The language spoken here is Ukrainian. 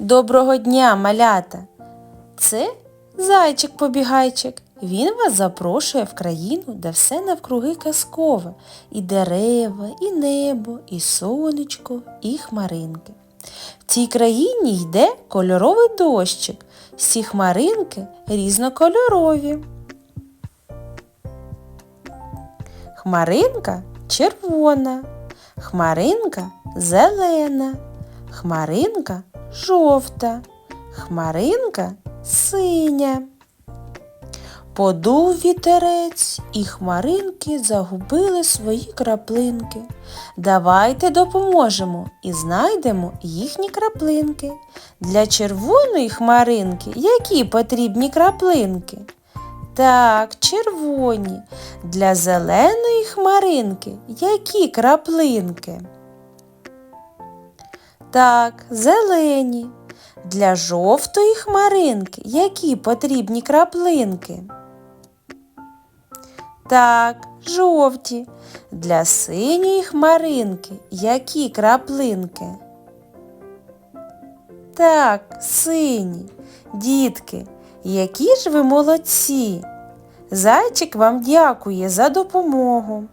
Доброго дня, малята! Це зайчик-побігайчик. Він вас запрошує в країну, де все навкруги казкове. І дерева, і небо, і сонечко, і хмаринки. В цій країні йде кольоровий дощик. Всі хмаринки різнокольорові. Хмаринка червона, хмаринка зелена, хмаринка жовта, хмаринка синя. Подув вітерець, і хмаринки загубили свої краплинки. Давайте допоможемо і знайдемо їхні краплинки. Для червоної хмаринки які потрібні краплинки? Так, червоні. Для зеленої хмаринки які краплинки? Так, зелені. Для жовтої хмаринки які потрібні краплинки? Так, жовті. Для синьої хмаринки які краплинки? Так, сині. Дітки, які ж ви молодці! Зайчик вам дякує за допомогу.